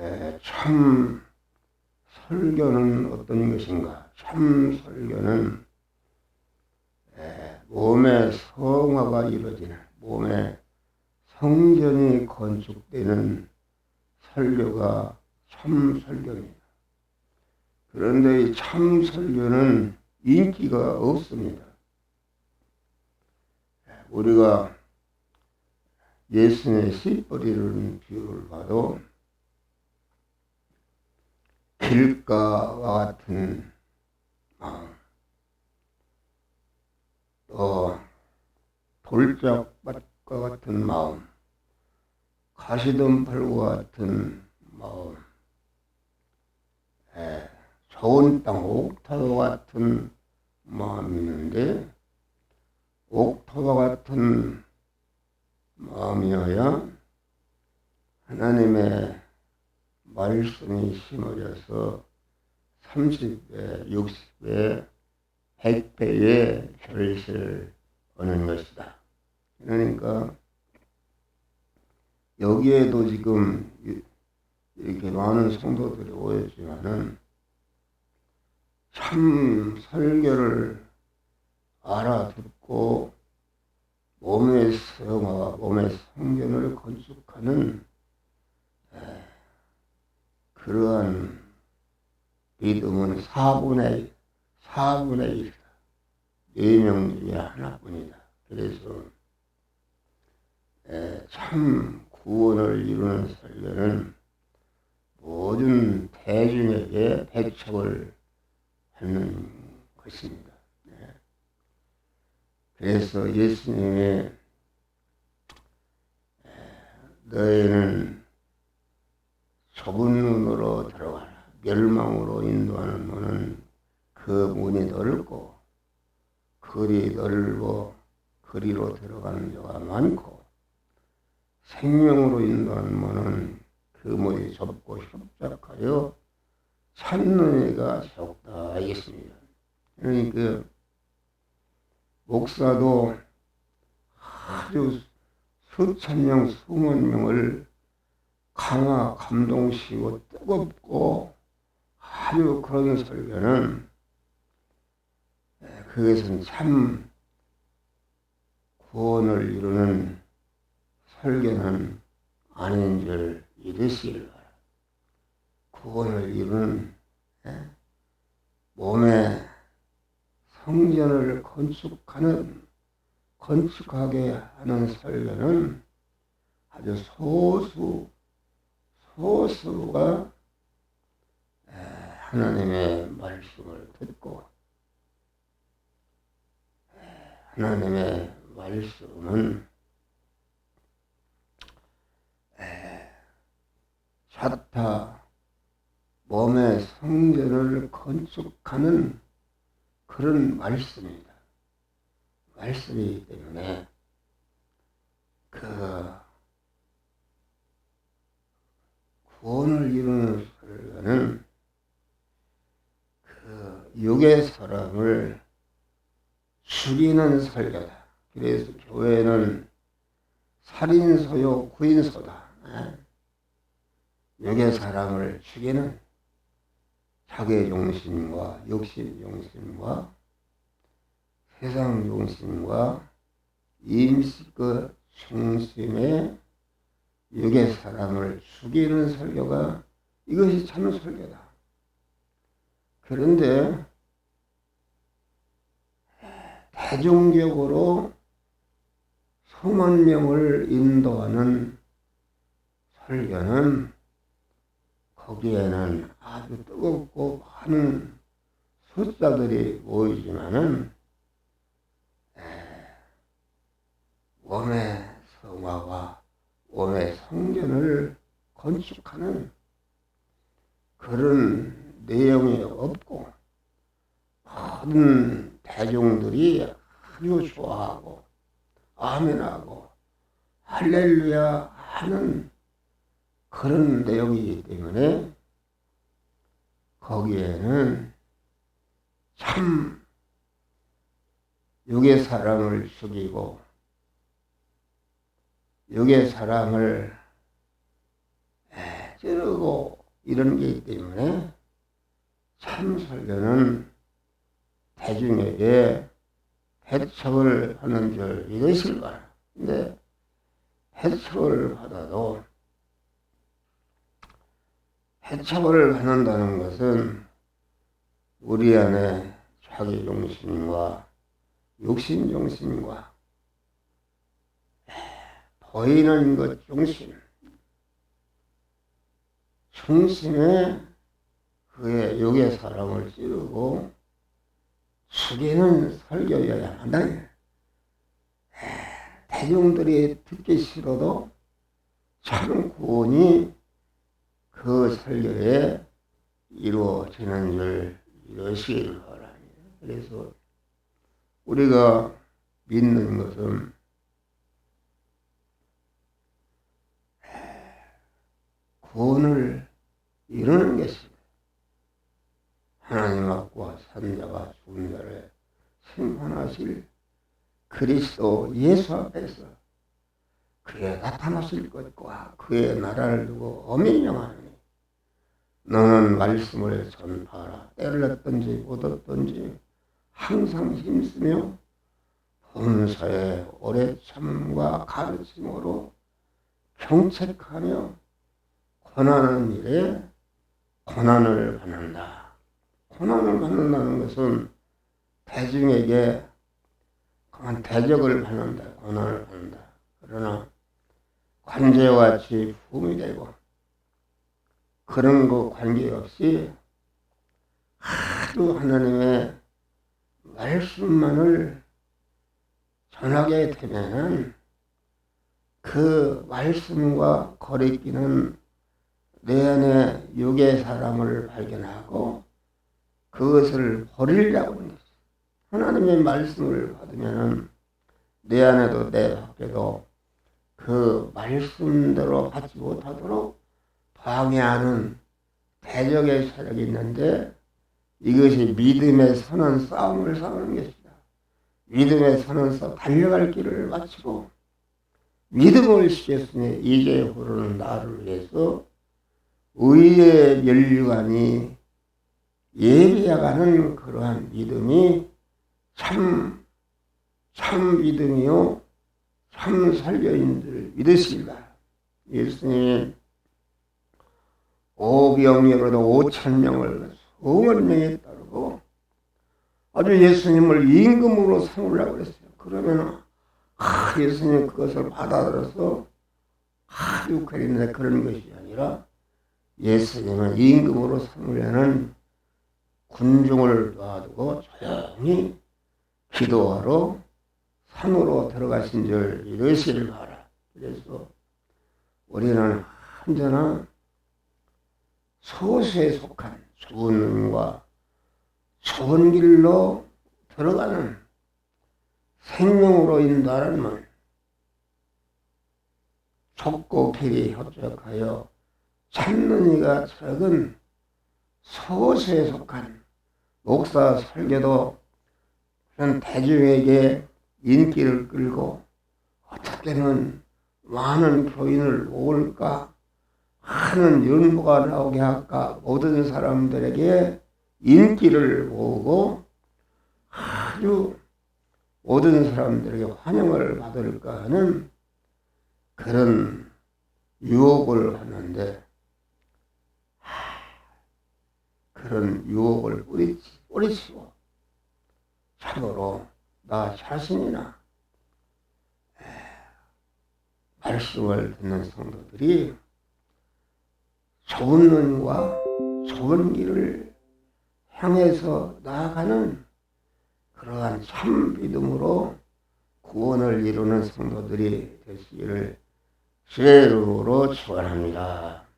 에, 참 설교는 어떤 것인가? 참 설교는 에, 몸의 성화가 이루어지는 몸의 성전이 건축되는 설교가 참 설교입니다. 그런데 이 참 설교는 인기가 없습니다. 우리가 예수의 씨뿌리는 비유를 봐도 길가와 같은 마음, 또 돌짝밭과 같은 마음, 가시덤불과 같은 마음, 에, 좋은 땅 옥탑과 같은 마음이 있는데 옥탑과 같은 마음이어야 하나님의 말씀이 심어져서 30배, 60배, 100배의 혈을 얻는 것이다. 그러니까 여기에도 지금 이렇게 많은 성도들이 오였지만은 참 설교를 알아듣고 몸의 성화, 몸의 성견을 건축하는 그러한 믿음은 4분의 4분의 1이다. 4명 중에 하나뿐이다. 그래서 참 구원을 이루는 설교는 모든 대중에게 배척을 하는 것입니다. 네. 그래서 예수님의 너희는 좁은 눈으로 들어가라. 멸망으로 인도하는 문은 그 문이 넓고 거리 넓어 거리로 들어가는 자가 많고 생명으로 인도하는 문은 그 문이 좁고 협착하여 찾는 이가 적다 하겠습니다. 그러니까 목사도 아주 수천 명, 수만 명을 강화, 감동시고 뜨겁고 아주 그런 설교는 그것은 참 구원을 이루는 설교는 아닌 줄 믿으시길 바랍니다. 구원을 이루는 몸의 성전을 건축하는 건축하게 하는 설교는 아주 소수 소수가 하나님의 말씀을 듣고 하나님의 말씀은 샤타 몸의 성전을 건축하는 그런 말씀입니다. 말씀이기 때문에 그 구원을 이루는 그 육의 사람을 죽이는 설교다. 그래서 교회는 살인소요 구인소다. 육의 사람을 죽이는 자기 용심과 욕심 용심과 세상 용심과 임식의 중심에 육의 사람을 죽이는 설교가 이것이 참 설교다. 그런데 대중적으로 수만 명을 인도하는 설교는 거기에는 아주 뜨겁고 많은 숫자들이 모이지만은 몸의 성화와 몸의 성전을 건축하는 그런 내용이 없고 모든 대중들이 아주 좋아하고 아멘하고 할렐루야 하는 그런 내용이기 때문에 거기에는 참 육의 사랑을 죽이고 육의 사랑을 찌르고 이런 게 있기 때문에 참 설교는 대중에게 배척을 하는 줄 이것을 봐라. 근데 배척을 받아도 배척을 받는다는 것은 우리 안에 자기 중심과 욕심 중심과 보이는 것 중심 중심에 그의 욕의 사람을 찌르고 죽이는 설교여야 한다. 대중들이 듣기 싫어도 참 구원이 그 설교에 이루어지는 줄 이러시길 바랍니다. 그래서 우리가 믿는 것은 구원을 이루는 것입니다. 하나님 앞과 산자가 죽은 자를 심판하실 그리스도 예수 앞에서 그의 나타나실 것과 그의 나라를 두고 어민령하니 너는 말씀을 전파하라 때를 얻든지 못 얻든지 항상 힘쓰며 본사에 오래 참과 가르침으로 경책하며 고난하는 일에 고난을 받는다. 고난을 받는다는 것은 대중에게 그만 대적을 받는다. 고난을 받는다. 그러나 관제와 같이 품이 되고 그런 거 관계없이 하도 하나님의 말씀만을 전하게 되면은 그 말씀과 거리끼는 내 안에 육의 사람을 발견하고 그것을 버리려고 것이 하나님의 말씀을 받으면은 내 안에도 내 밖에도 그 말씀대로 받지 못하도록 방해하는 대적의 세력이 있는데 이것이 믿음의 선한 싸움을 싸우는 것이다. 믿음의 선한 싸움 달려갈 길을 마치고 믿음을 시켰으니 이제 후로는 나를 위해서 의의 면류관이 예비해가는 그러한 믿음이 참, 참 믿음이요, 참 설교인들 믿으시라. 예수님이 오병이로도 오천 명을 수만 명에 따르고 아주 예수님을 임금으로 삼으려고 그랬어요. 그러면 아, 예수님 그것을 받아들여서 아주 그랬는데 그런 것이 아니라 예수님은 임금으로 삼으려는 군중을 놔두고 조용히 기도하러 산으로 들어가신 줄 이러시를 봐라. 그래서 우리는 언제나 소수에 속한 좋은 눈과 좋은 길로 들어가는 생명으로 인도하는 좁고 길이 협적하여 찾는 이가 적은 소수에 속한 목사 설교도 그런 대중에게 인기를 끌고 어떻게는 많은 교인을 모을까 하는 연구가 나오게 할까 모든 사람들에게 인기를 모으고 아주 모든 사람들에게 환영을 받을까 하는 그런 유혹을 하는데 그런 유혹을 뿌리치, 뿌리치고 참으로 나 자신이나 말씀을 듣는 성도들이 좋은 눈과 좋은 길을 향해서 나아가는 그러한 참 믿음으로 구원을 이루는 성도들이 되시기를 주의 이름으로 축원합니다.